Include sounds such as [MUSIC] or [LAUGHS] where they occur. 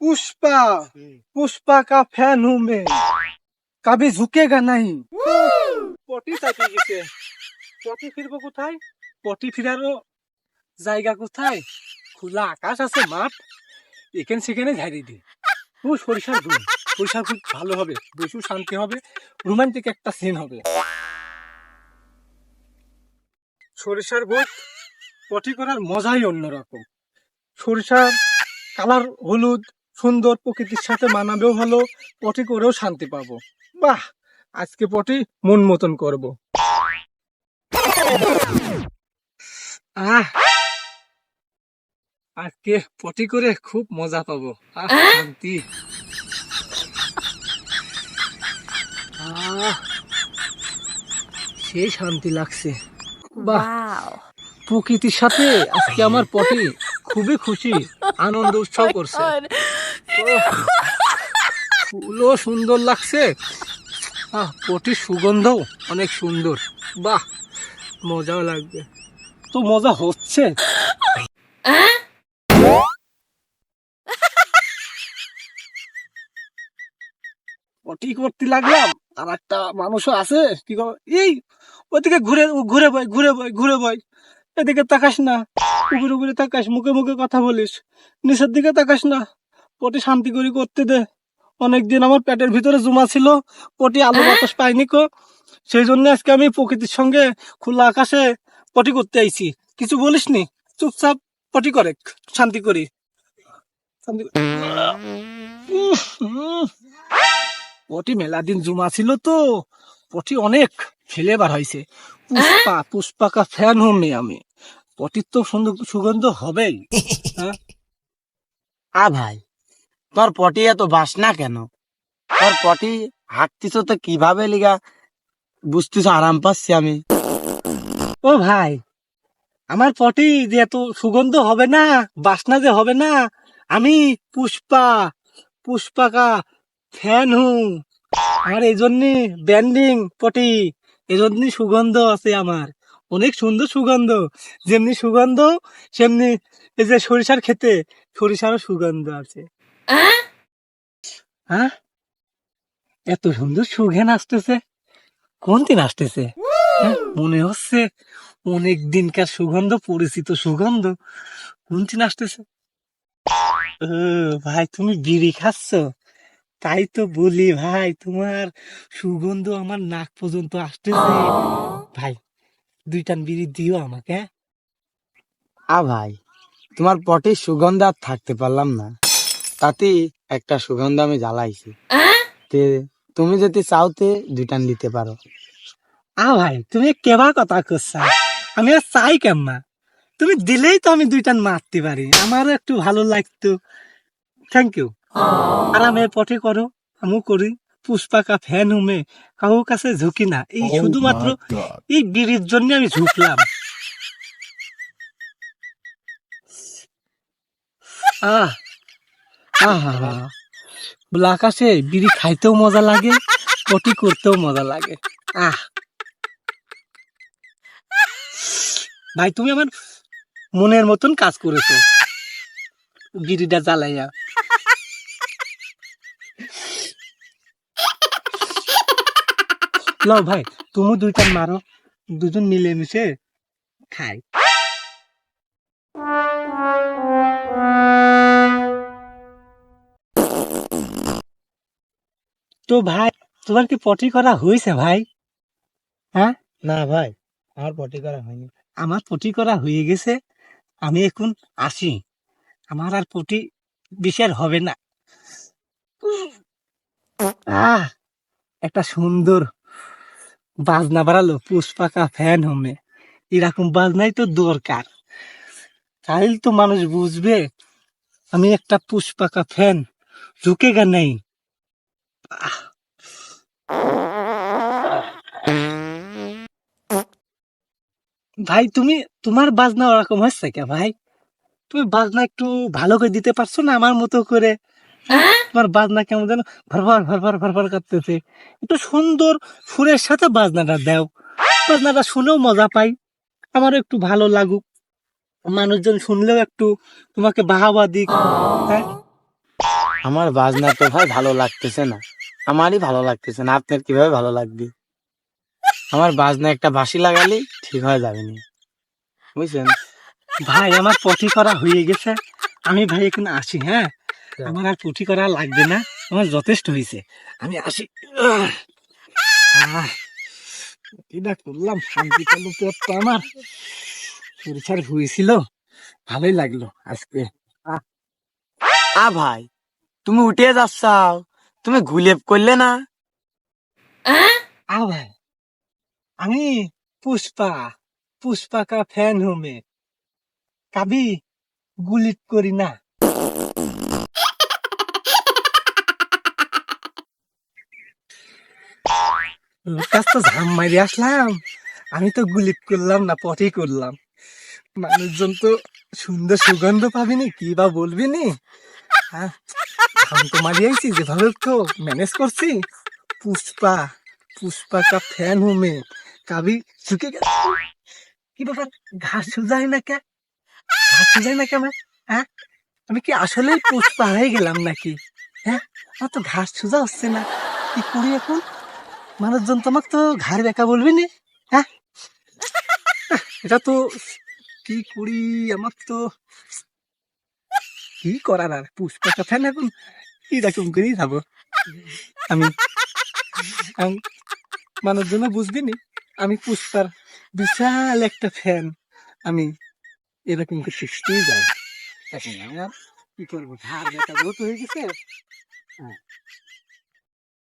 पुष्पा पुष्पा का फैन हूँ मैं कभी झुकेगा नहीं পটি চাপি গেছে পটি ফিরবো কোথায় পটি ফিরারও জায়গা কোথায় খোলা আকাশ আছে মাঠ এখানে সেখানে ঝাড়ি দি ও সরিষার ফুল সরিষার ফুল ভালো হবে বসু শান্তি হবে রোমান্টিক একটা সিন হবে সরিষার ভূত পটি করার মজাই অন্যরকম সরিষার কালার হলুদ সুন্দর প্রকৃতির সাথে মানাবেও ভালো পটি করেও শান্তি পাবো। বাহ! আজকে পটি মন মতন করব। আহ! আজকে পটি করে খুব মজা পাবো। আহ শান্তি। সেই শান্তি লাগছে। বাহ! প্রকৃতির সাথে আজকে আমার পটি খুবই খুশি আনন্দ উৎসব করছে। ওহ, ফুলও সুন্দর লাগছে। আহ পটির সুগন্ধও অনেক সুন্দর। বাহ, মজাও লাগবে। তো মজা হচ্ছে। পটি করতে লাগলাম? আর একটা মানুষও আছে, কি কর এই ওদিকে ঘুরে ঘুরে বয় ঘুরে বয় ঘুরে বয়। এদিকে তাকাস না। উপরে উপরে তাকাস, মুখে মুখে কথা বলিস। নিচের দিকে তাকাস না। পটি শান্তি করি করতে দে। অনেকদিন আমার পেটের ভিতরে জমা ছিল, পটি আলো বাতাস পাইনি কো। সেই জন্য আজকে আমি প্রকৃতির সঙ্গে খোলা আকাশে পটি করতে আইছি। কিছু বলিস নি? চুপচাপ পটি করে শান্তি করি। পটি মেলা দিন জুমা ছিল তো, পটি অনেক ফেলে বার হয়েছে পুষ্পা পুষ্পা কা ফ্যান হমি আমি। পটির তো সুন্দর সুগন্ধ হবেই হ্যাঁ? [LAUGHS] আ ভাই। তোর পটি এত বাসনা কেন? তোর পটি হাঁটতিস তো কীভাবে লিগা? বুঝতিস আরাম পাচ্ছি আমি। ও ভাই, আমার পটি যে এত সুগন্ধ হবে না, বাসনা যে হবে না, আমি পুষ্পা পুষ্পা কা ফ্যান হু আমার এই জন্য ব্যান্ডিং পটি এই জন্য সুগন্ধ আছে আমার। অনেক সুন্দর সুগন্ধ, যেমনি সুগন্ধ, সেমনি এই যে সরিষার খেতে সরিষারও সুগন্ধ আছে। হ্যাঁ? এত সুন্দর সুঘেন আসতেছে। কোন দিন আসতেছে? হ্যাঁ, মনে হচ্ছে অনেক দিনকার সুগন্ধ পরিচিত সুগন্ধ। কোন দিন আসতেছে? ভাই তুমি বিড়ি খাচ্ছ? তাই তো বলি ভাই তোমার সুগন্ধ আমার নাক পর্যন্ত আসতেছে। ভাই দুইটান বিড়ি দিও আমাকে হ্যাঁ? আ ভাই তোমার পটির সুগন্ধ আর থাকতে পারলাম না। তাতে একটা সুগন্ধ আমি জ্বালাইছি। তে তুমি যদি চাওতে দুইটান দিতে পারো। আ ভাই তুমি কেবা কথা করছা আমি আর চাই কেমা তুমি দিলেই তো আমি দুইটান মারতে পারি। আমারও একটু ভালো লাগতো। থ্যাংক ইউ আর আমি পটে করো আমিও করি। পুষ্পাকা ফ্যান হুমে কারোর কাছে ঝুঁকি না। এই শুধুমাত্র এই বিড়ির জন্য আমি ঝুঁকলাম। [LAUGHS] আহ আকাশে বিড়ি খাইতেও মজা লাগে, পটি করতেও মজা লাগে। আহ। ভাই, তুমি আমার মনের মতন কাজ করেছ। বিড়িটা জ্বালাইয়া। লও ভাই, তুমি দুইটা মারো, দুজন মিলেমিশে খাই। তো ভাই তোমার কি পটি করা হয়েছে ভাই? হ্যাঁ? না ভাই আমার পটি করা হয়নি। আমার পটি করা হয়ে গেছে আমি এখন আসি। আমার আর পটি বিষের হবে না। আহ একটা সুন্দর বাজনা বাড়ালো পুষ্পাকা ফ্যান হোমে এরকম বাজনাই তো দরকার। তাহলে তো মানুষ বুঝবে আমি একটা পুষ্পাকা ফ্যান ঝুঁকেগা নেই। আহ। ভাই তুমি তোমার বাজনা ওরকম হচ্ছে কে ভাই? তুমি বাজনা একটু ভালো করে দিতে পারছ না আমার মতো করে? তোমার বাজনা কেমন যেন ভরভর ভরভর ভরভর করতেছে। একটু সুন্দর সুরের সাথে বাজনাটা দাও। বাজনাটা শুনেও মজা পাই। আমারও একটু ভালো লাগুক। মানুষজন শুনলেও একটু তোমাকে বাহাবা দিক। হ্যাঁ? আমার বাজনা তো ভাই ভালো লাগতেছে না। আমারই ভালো লাগতেছে না আপনার কীভাবে ভালো লাগবে? আমার বাজনা একটা বাঁশি লাগালে ঠিক হয়ে যাবে না। বুঝছেন? ভাই আমার পটি করা হয়ে গেছে। আমি ভাই এখন আসি হ্যাঁ? আমার আর পুঁটি করা লাগবে না আমার যথেষ্ট হয়েছে। আমি আসি। আহ, করলাম শান্তি পেটটা আমার। হয়েছিল ভালোই লাগল আজকে। আ ভাই তুমি উঠে যাচ্ছাও। তুমি গুলেপ করলে না? আমি পুষ্পা পুষ্পা কা ফ্যান হুমে কাবি গুলিপ করি না। তো ঝাম মারি আসলাম। আমি তো গুলিপ করলাম না পটি করলাম। মানুষজন তো সুন্দর সুগন্ধ পাবিনি কি বা বলবিনি? হ্যাঁ শান্ত মারিয়াইছি যেভাবে তো ম্যানেজ করছি। পুষ্পা পুষ্পা কা ফ্যান হুঁ মে কাবি শুকে গেছে। কি ব্যাপার? ঘাস যায় না কে? ঘাস যায় না কে আমার? হ্যাঁ? আমি কি আসলে পুষ্পা হয়ে গেলাম নাকি? হ্যাঁ? আমার তো ঘাস সোজা হচ্ছে না। কি করি এখন? মানুষজন তোমাকে তো ঘাড় বেঁকা বলবি না। হ্যাঁ? এটা তো কি করি? আমার তো কি করার আর? পুষ্পাটা ফ্যান এখন? এরকম করেই যাব আমি মানুষজন বুঝবি নি আমি পুষ্পার বিশাল একটা ফ্যান আমি এরকম করে শিখতেই যাই এখন কি করব? বেকা বহুত হয়ে গেছে। হ্যাঁ।